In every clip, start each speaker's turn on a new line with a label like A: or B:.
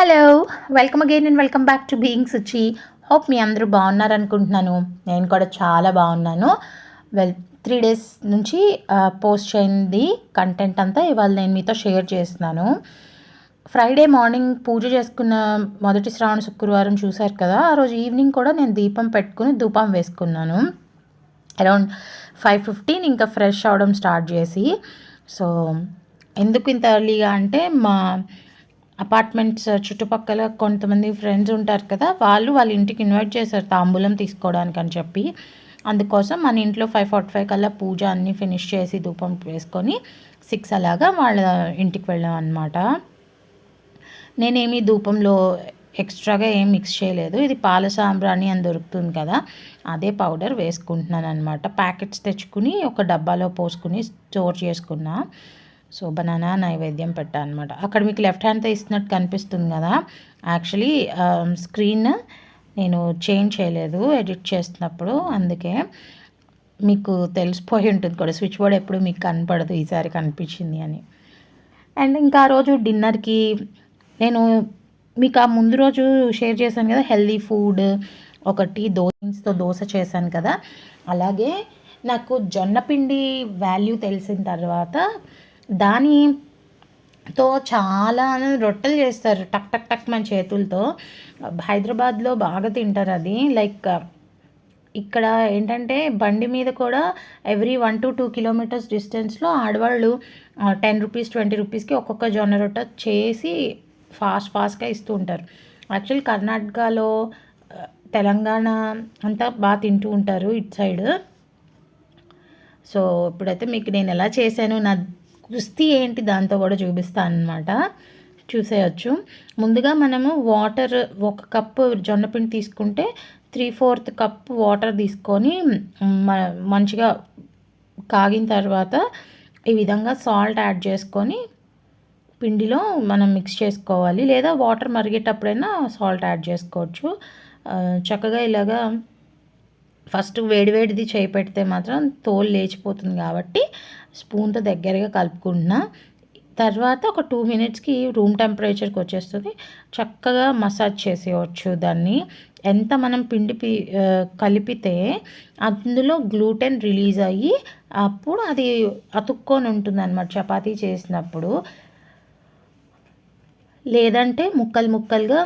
A: Hello welcome again and welcome back to being Suchi hope మీ అందరూ బాగున్నారనుకుంటున్నాను. నేను కూడా చాలా బాగున్నాను. వెల్ త్రీ డేస్ నుంచి పోస్ట్ చేయింది కంటెంట్ అంతా ఇవాళ నేను మీతో షేర్ చేస్తున్నాను. ఫ్రైడే మార్నింగ్ పూజ చేసుకున్న మొదటి శ్రావణ శుక్రవారం చూశారు కదా ఆ రోజు ఈవినింగ్ కూడా నేను దీపం పెట్టుకుని ధూపం వేసుకున్నాను. అరౌండ్ ఫైవ్ ఫిఫ్టీన్ ఇంకా ఫ్రెష్ అవడం స్టార్ట్ చేసి. సో ఎందుకు ఇంత ఎర్లీగా అంటే మా అపార్ట్మెంట్స్ చుట్టుపక్కల కొంతమంది ఫ్రెండ్స్ ఉంటారు కదా వాళ్ళు వాళ్ళ ఇంటికి ఇన్వైట్ చేశారు తాంబూలం తీసుకోవడానికి అని చెప్పి. అందుకోసం మన ఇంట్లో ఫైవ్ ఫార్టీ ఫైవ్ కల్లా పూజ అన్నీ ఫినిష్ చేసి ధూపం వేసుకొని సిక్స్ అలాగా వాళ్ళ ఇంటికి వెళ్ళాం అనమాట నేనేమి ధూపంలో ఎక్స్ట్రాగా ఏం మిక్స్ చేయలేదు. ఇది పాల సాంబ్రాణి అని దొరుకుతుంది కదా అదే పౌడర్ వేసుకుంటున్నాను అనమాట ప్యాకెట్స్ తెచ్చుకుని ఒక డబ్బాలో పోసుకుని స్టోర్ చేసుకున్నా. సో బనానా నైవేద్యం పెట్టా అనమాట అక్కడ మీకు లెఫ్ట్ హ్యాండ్తో ఇస్తున్నట్టు కనిపిస్తుంది కదా. యాక్చువల్లీ స్క్రీన్ um, నేను చేంజ్ చేయలేదు ఎడిట్ చేస్తున్నప్పుడు. అందుకే మీకు తెలిసిపోయి ఉంటుంది కూడా. స్విచ్ బోర్డ్ ఎప్పుడు మీకు కనపడదు ఈసారి కనిపించింది అని. అండ్ ఇంకా ఆ రోజు డిన్నర్కి నేను మీకు ఆ ముందు రోజు షేర్ చేశాను కదా హెల్దీ ఫుడ్ ఒకటి దోసతో దోశ చేశాను కదా. అలాగే నాకు జొన్నపిండి వాల్యూ తెలిసిన తర్వాత దానితో చాలా రొట్టెలు చేస్తారు టక్ టక్ టక్ మన చేతులతో. హైదరాబాద్లో బాగా తింటారు అది. లైక్ ఇక్కడ ఏంటంటే బండి మీద కూడా every one to two kilometres డిస్టెన్స్లో ఆడవాళ్ళు టెన్ రూపీస్ ట్వంటీ రూపీస్కి ఒక్కొక్క జొన్న రొట్టె చేసి ఫాస్ట్ ఫాస్ట్గా ఇస్తూ ఉంటారు. యాక్చువల్ కర్ణాటకలో తెలంగాణ అంతా బాగా తింటూ ఉంటారు ఇటు సైడ్. సో ఇప్పుడైతే మీకు నేను ఎలా చేశాను నా కుస్తీ ఏంటి దాంతో కూడా చూపిస్తాను అనమాట చూసేయచ్చు. ముందుగా మనము వాటర్ ఒక కప్పు జొన్నపిండి తీసుకుంటే త్రీ ఫోర్త్ కప్ వాటర్ తీసుకొని మంచిగా కాగిన తర్వాత ఈ విధంగా సాల్ట్ యాడ్ చేసుకొని పిండిలో మనం మిక్స్ చేసుకోవాలి. లేదా వాటర్ మరిగేటప్పుడైనా సాల్ట్ యాడ్ చేసుకోవచ్చు. చక్కగా ఇలాగా ఫస్ట్ వేడివేడిది చేయి పెడితే మాత్రం తోలు లేచిపోతుంది కాబట్టి స్పూన్తో దగ్గరగా కలుపుకుంటున్నా. తర్వాత ఒక టూ మినిట్స్కి రూమ్ టెంపరేచర్కి వచ్చేస్తుంది. చక్కగా మసాజ్ చేసేయచ్చు దాన్ని. ఎంత మనం పిండి కలిపితే అందులో గ్లూటెన్ రిలీజ్ అయ్యి అప్పుడు అది అతుక్కొని ఉంటుంది అనమాట చపాతీ చేసినప్పుడు. లేదంటే ముక్కలు ముక్కలుగా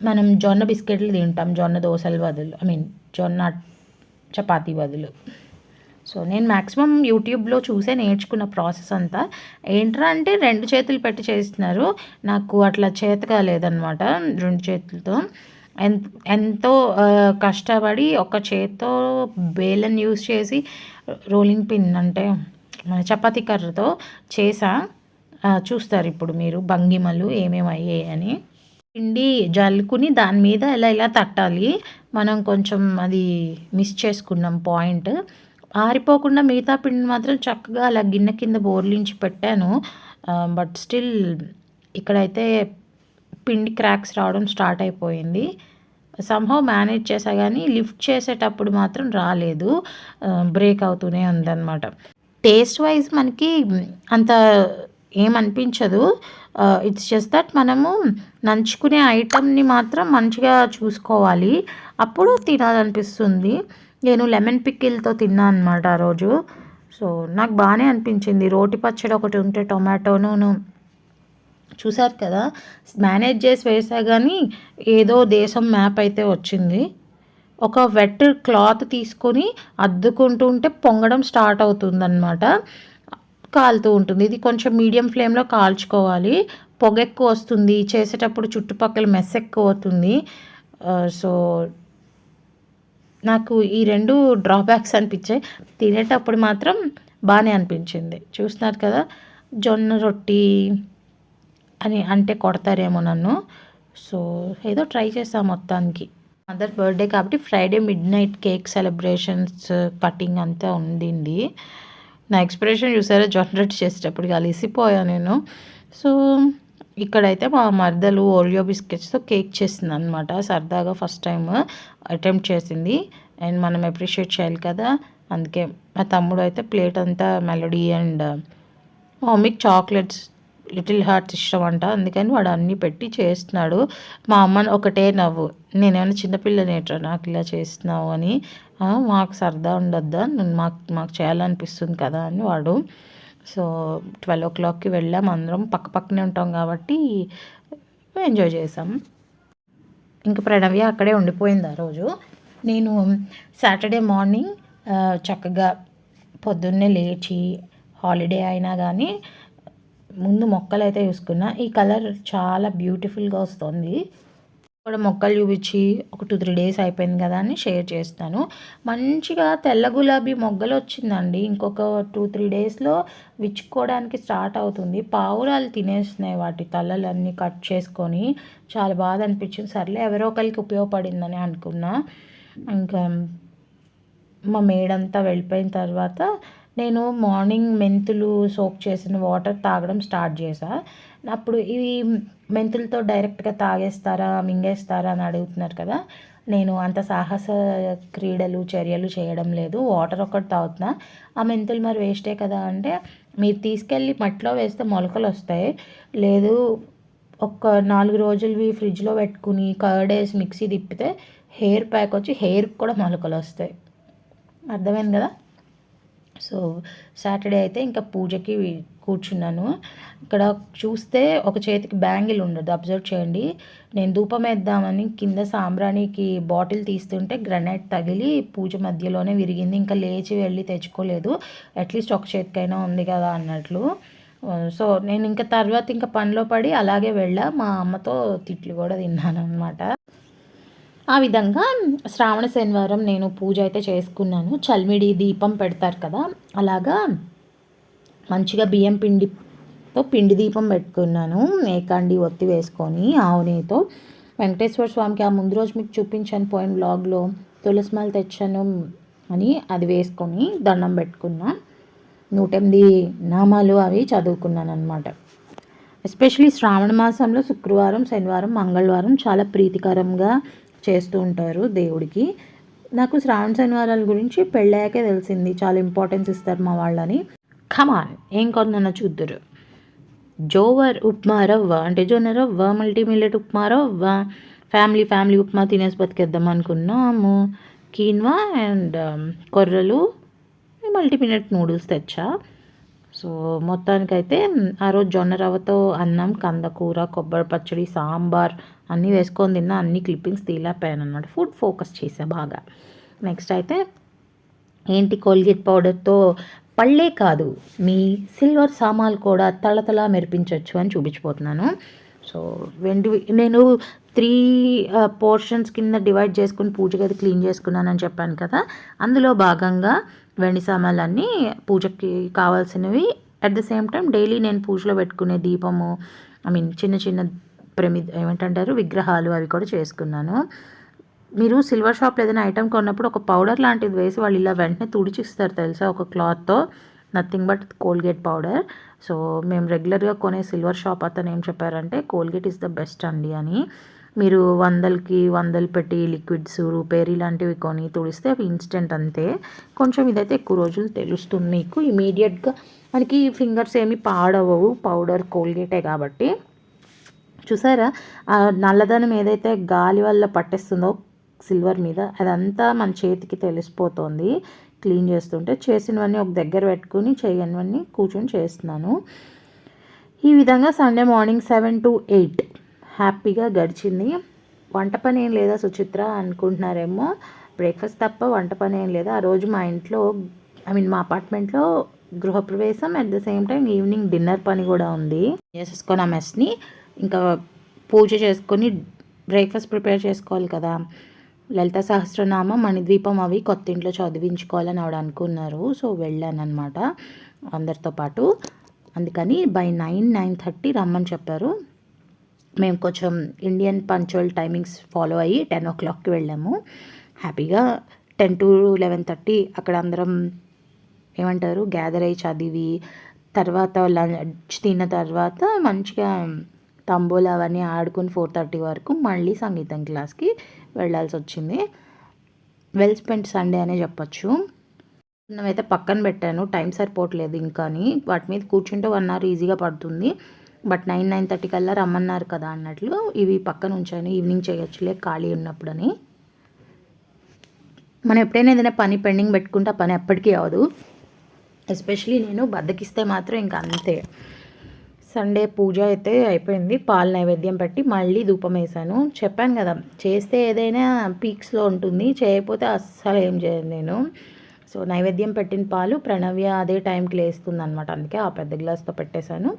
A: మనం జొన్న బిస్కెట్లు తింటాం. జొన్న దోశల బదులు ఐ మీన్ జొన్న చపాతీ బదులు. సో నేను మ్యాక్సిమం యూట్యూబ్లో చూసే నేర్చుకున్న ప్రాసెస్ అంతా ఏంట్రా అంటే రెండు చేతులు పెట్టి చేస్తున్నారు. నాకు అట్లా చేత కాలేదనమాట రెండు చేతులతో. ఎంతో కష్టపడి ఒక చేత్తో బేలన్ యూస్ చేసి రోలింగ్ పిన్ అంటే మన చపాతీ కర్రతో చేసా. చూస్తారు ఇప్పుడు మీరు భంగిమలు ఏమేమి అయ్యాయి అని. పిండి జల్లుకుని దాని మీద ఇలా ఇలా తట్టాలి. మనం కొంచెం అది మిస్ చేసుకున్నాం పాయింట్. ఆరిపోకుండా మిగతా పిండి మాత్రం చక్కగా అలా గిన్నె కింద బోర్లించి పెట్టాను. బట్ స్టిల్ ఇక్కడైతే పిండి క్రాక్స్ రావడం స్టార్ట్ అయిపోయింది. సంహవ్ మేనేజ్ చేసా కానీ లిఫ్ట్ చేసేటప్పుడు మాత్రం రాలేదు. బ్రేక్ అవుతూనే ఉందన్నమాట. టేస్ట్ వైజ్ మనకి అంత ఏమనిపించదు. ఇట్స్ జస్ట్ దట్ మనము నంచుకునే ఐటమ్ని మాత్రం మంచిగా చూసుకోవాలి. అప్పుడు తినాలనిపిస్తుంది. నేను లెమన్ పిక్కిల్తో తిన్నా అనమాట ఆ రోజు. సో నాకు బాగానే అనిపించింది. రోటి పచ్చడి ఒకటి ఉంటే టొమాటోను చూసారు కదా? మేనేజ్ చేసి వేసా కానీ ఏదో దేశం మ్యాప్ అయితే వచ్చింది. ఒక వెట్ క్లాత్ తీసుకొని అద్దుకుంటూ ఉంటే పొంగడం స్టార్ట్ అవుతుందన్నమాట. కాలుతూ ఉంటుంది. ఇది కొంచెం మీడియం ఫ్లేమ్లో కాల్చుకోవాలి. పొగ ఎక్కువ వస్తుంది. చేసేటప్పుడు చుట్టుపక్కల మెస్ ఎక్కువ అవుతుంది. సో నాకు ఈ రెండు డ్రాబ్యాక్స్ అనిపించాయి. తినేటప్పుడు మాత్రం బాగానే అనిపించింది. చూస్తున్నారు కదా జొన్న రొట్టి అని అంటే కొడతారేమో నన్ను. సో ఏదో ట్రై చేస్తాను మొత్తానికి. మదర్ బర్త్డే కాబట్టి Friday midnight cake celebrations cutting అంతా ఉండింది. నా ఎక్స్ప్రెషన్ చూసారా? జనరేట్ చేసేటప్పుడు అలిసిపోయా నేను. సో ఇక్కడైతే మా మరదలు ఓరియో బిస్కెట్స్తో కేక్ చేసింది అనమాట సరదాగా ఫస్ట్ టైం అటెంప్ట్ చేసింది. అండ్ మనం అప్రిషియేట్ చేయాలి కదా. అందుకే మా తమ్ముడు అయితే ప్లేట్ అంతా మెలడీ అండ్ మమ్మీకి చాక్లెట్స్ లిటిల్ హార్ట్స్ ఇష్టం అంట అందుకని వాడు అన్నీ పెట్టి చేస్తున్నాడు. మా అమ్మ ఒకటే నవ్వు. నేనేమైనా చిన్నపిల్లనేట్రా నాకు ఇలా చేస్తున్నావు అని. మాకు సరదా ఉండొద్దా? నువ్వు మాకు మాకు చేయాలనిపిస్తుంది కదా అని వాడు. సో ట్వెల్వ్ ఓ క్లాక్కి వెళ్ళాం అందరం. పక్క పక్కనే ఉంటాం కాబట్టి ఎంజాయ్ చేసాం ఇంకా ప్రణవ్య అక్కడే ఉండిపోయింది ఆ రోజు. నేను సాటర్డే మార్నింగ్ చక్కగా పొద్దున్నే లేచి హాలిడే అయినా కానీ ముందు మొక్కలు అయితే చూసుకున్నా ఈ కలర్ చాలా బ్యూటిఫుల్గా వస్తుంది. కూడా మొక్కలు చూపించి ఒక టూ త్రీ డేస్ అయిపోయింది కదా అని షేర్ చేస్తాను. మంచిగా తెల్ల గులాబీ మొగ్గలు వచ్చిందండి. ఇంకొక టూ త్రీ డేస్లో విచ్చుకోవడానికి స్టార్ట్ అవుతుంది. పావురాలు తినేస్తున్నాయి వాటి తలలన్నీ కట్ చేసుకొని. చాలా బాధ అనిపించింది. సర్లే ఎవరో ఒకరికి ఉపయోగపడిందని అనుకున్నా. ఇంకా మా మేడంతా వెళ్ళిపోయిన తర్వాత నేను మార్నింగ్ మెంతులు సోక్ చేసిన వాటర్ తాగడం స్టార్ట్ చేశా. అప్పుడు ఇవి మెంతులతో డైరెక్ట్గా తాగేస్తారా మింగేస్తారా అని అడుగుతున్నారు కదా. నేను అంత సాహస క్రీడలు చర్యలు చేయడం లేదు. వాటర్ ఒకటి తాగుతున్నా. ఆ మెంతులు మరి వేస్టే కదా అంటే మీరు తీసుకెళ్ళి మట్టిలో వేస్తే మొలకలు వస్తాయి. లేదు ఒక నాలుగు రోజులవి ఫ్రిడ్జ్లో పెట్టుకుని కర్డ్ వేసి మిక్సీ తిప్పితే హెయిర్ ప్యాక్ వచ్చి హెయిర్కి కూడా మొలకలు వస్తాయి. అర్థమైంది కదా? సో సాటర్డే అయితే ఇంకా పూజకి కూర్చున్నాను. ఇక్కడ చూస్తే ఒక చేతికి బ్యాంగిల్ ఉండదు. అబ్జర్వ్ చేయండి. నేను ధూపం వేద్దామని కింద సాంబ్రాణికి బాటిల్ తీస్తుంటే గ్రనైట్ తగిలి పూజ మధ్యలోనే విరిగింది. ఇంకా లేచి వెళ్ళి తెచ్చుకోలేదు. అట్లీస్ట్ ఒక చేతికైనా ఉంది కదా అన్నట్లు. సో నేను ఇంకా తర్వాత ఇంకా పనిలో పడి అలాగే వెళ్ళా. మా అమ్మతో తిట్లు కూడా తిన్నాను అనమాట ఆ విధంగా శ్రావణ శనివారం నేను పూజ అయితే చేసుకున్నాను. చల్మిడి దీపం పెడతారు కదా అలాగా మంచిగా బియ్యం పిండితో పిండి దీపం పెట్టుకున్నాను. ఏకాండి ఒత్తి వేసుకొని ఆవునేతో వెంకటేశ్వర స్వామికి ఆ ముందు రోజు మీకు చూపించాను పోయిన బ్లాగ్లో తులసిమాలు తెచ్చాను అని అది వేసుకొని దండం పెట్టుకున్నా. నూట ఎనిమిది నామాలు అవి చదువుకున్నాను అనమాట ఎస్పెషలీ శ్రావణ మాసంలో శుక్రవారం శనివారం మంగళవారం చాలా ప్రీతికరంగా చేస్తూ ఉంటారు దేవుడికి. నాకు శ్రావణ శనివారాల గురించి పెళ్ళాకే తెలిసింది. చాలా ఇంపార్టెన్స్ ఇస్తారు మా వాళ్ళని. ఖమాన్ ఏం కొందన్న చూద్దరు? జోవర్ ఉప్మా రవ్వ అంటే జోన రవ్వ మల్టీ మిల్లెట్ ఉప్మా రవ్వ ఫ్యామిలీ ఫ్యామిలీ ఉప్మా తినేసి బతికేద్దాం అనుకున్నాము. కీన్వా అండ్ um, కొర్రలు మల్టీ మిల్లెట్ నూడిల్స్ తెచ్చా? సో మొత్తానికైతే ఆ రోజు జొన్న రవ్వతో అన్నం కందకూర కొబ్బరి పచ్చడి సాంబార్ అన్నీ వేసుకొని తిన్నా అన్ని క్లిప్పింగ్స్ తీలేకపోయాను అనమాట ఫుడ్ ఫోకస్ చేసా బాగా. నెక్స్ట్ అయితే ఏంటి కోల్గేట్ పౌడర్తో పళ్ళే కాదు మీ సిల్వర్ సామాన్లు కూడా తళతళ మెరిపించవచ్చు అని చూపించిపోతున్నాను. సో వెండి నేను త్రీ పోర్షన్స్ కింద డివైడ్ చేసుకుని పూజ గది క్లీన్ చేసుకున్నానని చెప్పాను కదా అందులో భాగంగా వెండి సామాన్లన్నీ పూజకి కావాల్సినవి. At the same time daily నేను పూజలో పెట్టుకునే దీపము ఐ మీన్ చిన్న చిన్న ప్రమి ఏమంటారు విగ్రహాలు అవి కూడా చేసుకున్నాను. మీరు సిల్వర్ షాప్లో ఏదైనా ఐటెం కొన్నప్పుడు ఒక పౌడర్ లాంటిది వేసి వాళ్ళు ఇలా వెంటనే తుడిచిస్తారు తెలుసా? ఒక క్లాత్తో nothing but Colgate powder so మేము రెగ్యులర్గా కొనే సిల్వర్ షాప్ అతను ఏం చెప్పారంటే కోల్గేట్ ఇస్ ద బెస్ట్ అండి అని. మీరు వందలకి వందలు పెట్టి లిక్విడ్స్ రూపేర్ ఇలాంటివి కొని తుడిస్తే అవి ఇన్స్టెంట్ అంతే. కొంచెం ఇదైతే ఎక్కువ రోజులు తెలుస్తుంది మీకు. ఇమీడియట్గా మనకి ఫింగర్స్ ఏమి పాడవవు. పౌడర్ కోల్గేటే కాబట్టి. చూసారా? నల్లదనం ఏదైతే గాలి వల్ల పట్టేస్తుందో సిల్వర్ మీద అదంతా మన చేతికి తెలిసిపోతుంది. క్లీన్ చేస్తుంటే చేసినవన్నీ ఒక దగ్గర పెట్టుకుని చేయనివన్నీ కూర్చొని చేస్తున్నాను. ఈ విధంగా Sunday morning seven to eight హ్యాపీగా గడిచింది. వంట పని ఏం లేదా సుచిత్ర అనుకుంటున్నారేమో. బ్రేక్ఫాస్ట్ తప్ప వంట పని ఏం లేదా. ఆ రోజు మా ఇంట్లో ఐ మీన్ మా అపార్ట్మెంట్లో గృహప్రవేశం. At the same time evening dinner పని కూడా ఉంది. చేసేసుకొని ఆ మెస్ని ఇంకా పూజ చేసుకొని బ్రేక్ఫాస్ట్ ప్రిపేర్ చేసుకోవాలి కదా. లలిత సహస్రనామం మణిద్వీపం అవి కొత్త ఇంట్లో చదివించుకోవాలని ఆవిడ అనుకున్నారు. సో వెళ్ళాను అనమాట అందరితో పాటు. అందుకని బై నైన్ నైన్ థర్టీ రమ్మని చెప్పారు. మేము కొంచెం ఇండియన్ పంచువల్ టైమింగ్స్ ఫాలో అయ్యి టెన్ ఓ క్లాక్కి వెళ్ళాము. హ్యాపీగా టెన్ టు లెవెన్ థర్టీ అక్కడ అందరం ఏమంటారు గ్యాదర్ అయ్యి చదివి తర్వాత లంచ్ తిన్న తర్వాత మంచిగా తంబోలు అవన్నీ ఆడుకుని ఫోర్ థర్టీ వరకు మళ్ళీ సంగీతం క్లాస్కి వెళ్ళాల్సి వచ్చింది. వెల్ స్పెండ్ సండే అనే చెప్పొచ్చు. అయితే పక్కన పెట్టాను టైం సరిపోవట్లేదు ఇంకా అని. వాటి మీద కూర్చుంటే వన్ అవర్ ఈజీగా పడుతుంది. బట్ నైన్ నైన్ థర్టీ కల్లా రమ్మన్నారు కదా అన్నట్లు ఇవి పక్కన ఉంచాను ఈవినింగ్ చేయొచ్చులే ఖాళీ ఉన్నప్పుడని. మనం ఎప్పుడైనా ఏదైనా పని పెండింగ్ పెట్టుకుంటే ఆ పని ఎప్పటికీ అవ్వదు. ఎస్పెషలీ నేను బద్దకిస్తే మాత్రం ఇంకా అంతే. సండే పూజ అయితే అయిపోయింది పాలు నైవేద్యం పెట్టి మళ్ళీ ధూపం వేసాను. చెప్పాను కదా చేస్తే ఏదైనా పీక్స్లో ఉంటుంది చేయకపోతే అస్సలు ఏం చేయను నేను. సో నైవేద్యం పెట్టిన పాలు ప్రణవ్య అదే టైంకి లేస్తుంది అనమాట అందుకే ఆ పెద్ద గ్లాస్తో పెట్టేశాను.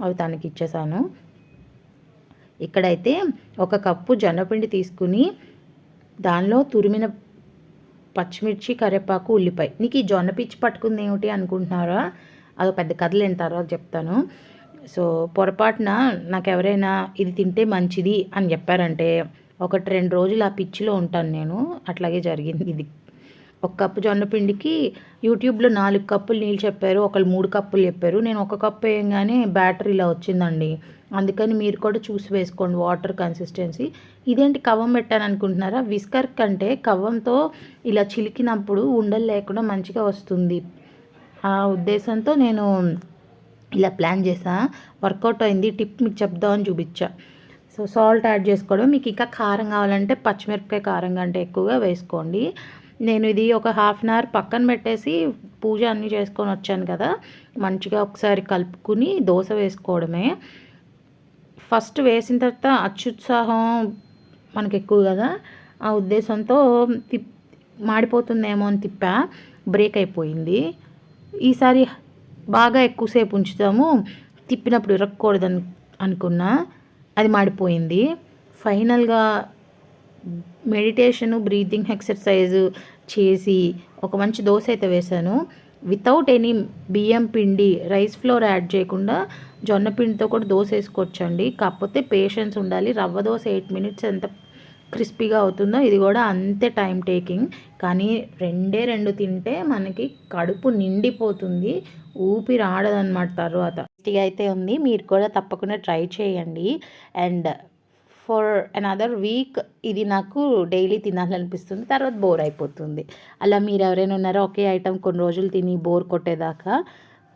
A: అవి తనకి ఇచ్చేసాను ఇక్కడైతే ఒక కప్పు జొన్నపిండి తీసుకుని దానిలో తురిమిన పచ్చిమిర్చి కరివేపాకు ఉల్లిపాయ. నీకు ఈ జొన్న పిచ్చి పట్టుకుంది ఏమిటి అనుకుంటున్నారా? అది పెద్ద కథలు తర్వాత చెప్తాను. సో పొరపాటున నాకు ఎవరైనా ఇది తింటే మంచిది అని చెప్పారంటే ఒకటి రెండు రోజులు ఆ పిచ్చిలో ఉంటాను నేను. అట్లాగే జరిగింది ఇది. ఒక కప్పు జొన్న పిండికి యూట్యూబ్లో నాలుగు కప్పులు నీళ్ళు చెప్పారు ఒకళ్ళు మూడు కప్పులు చెప్పారు. నేను ఒక కప్పు వేయగానే బ్యాటరీ ఇలా వచ్చిందండి. అందుకని మీరు కూడా చూసి వేసుకోండి వాటర్ కన్సిస్టెన్సీ. ఇదేంటి కవ్వం పెట్టాను అనుకుంటున్నారా? విస్కర్ కంటే కవ్వంతో ఇలా చిలికినప్పుడు ఉండలు లేకుండా మంచిగా వస్తుంది. ఆ ఉద్దేశంతో నేను ఇలా ప్లాన్ చేసా వర్కౌట్ అయింది. టిప్ మీకు చెప్దామని చూపించా. సో సాల్ట్ యాడ్ చేసుకోవడం. మీకు ఇంకా కారం కావాలంటే పచ్చిమిరపకాయ కారం కంటే ఎక్కువగా వేసుకోండి. నేను ఇది ఒక హాఫ్ అన్ అవర్ పక్కన పెట్టేసి పూజ అన్నీ చేసుకొని వచ్చాను కదా మంచిగా ఒకసారి కలుపుకుని దోశ వేసుకోవడమే. ఫస్ట్ వేసిన తర్వాత అత్యుత్సాహం మనకి ఎక్కువ కదా ఆ ఉద్దేశంతో తిప్ మాడిపోతుందేమో అని తిప్పా బ్రేక్ అయిపోయింది. ఈసారి బాగా ఎక్కువసేపు ఉంచుతాము తిప్పినప్పుడు ఇరక్కూడదని అనుకున్నా అది మాడిపోయింది. ఫైనల్గా మెడిటేషను బ్రీతింగ్ ఎక్సర్సైజ్ చేసి ఒక మంచి దోశ అయితే వేశాను. వితౌట్ ఎనీ బియ్యం పిండి రైస్ ఫ్లోర్ యాడ్ చేయకుండా జొన్న పిండితో కూడా దోశ వేసుకోవచ్చండి. కాకపోతే పేషెన్స్ ఉండాలి. రవ్వ దోశ ఎయిట్ మినిట్స్ ఎంత క్రిస్పీగా అవుతుందో ఇది కూడా అంతే టైం టేకింగ్. కానీ రెండే రెండు తింటే మనకి కడుపు నిండిపోతుంది. ఊపిరి ఆడదన్నమాట తర్వాత. అయితే ఉంది. మీరు కూడా తప్పకుండా ట్రై చేయండి. అండ్ ఫర్ అనదర్ వీక్ ఇది నాకు డైలీ తినాలనిపిస్తుంది తర్వాత బోర్ అయిపోతుంది. అలా మీరు ఎవరైనా ఉన్నారో ఒకే ఐటెం కొన్ని రోజులు తిని బోర్ కొట్టేదాకా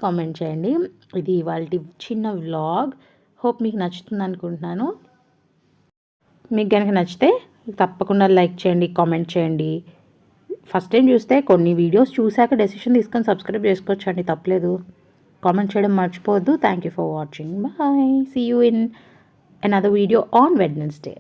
A: కామెంట్ చేయండి. ఇది వాళ్ళ చిన్న వ్లాగ్. హోప్ మీకు నచ్చుతుంది అనుకుంటున్నాను. మీకు కనుక నచ్చితే తప్పకుండా లైక్ చేయండి కామెంట్ చేయండి. ఫస్ట్ టైం చూస్తే కొన్ని వీడియోస్ చూశాక డెసిషన్ తీసుకొని సబ్స్క్రైబ్ చేసుకోవచ్చండి తప్పలేదు. కామెంట్ చేయడం మర్చిపోవద్దు. Thank you for watching bye see you in another video on Wednesday.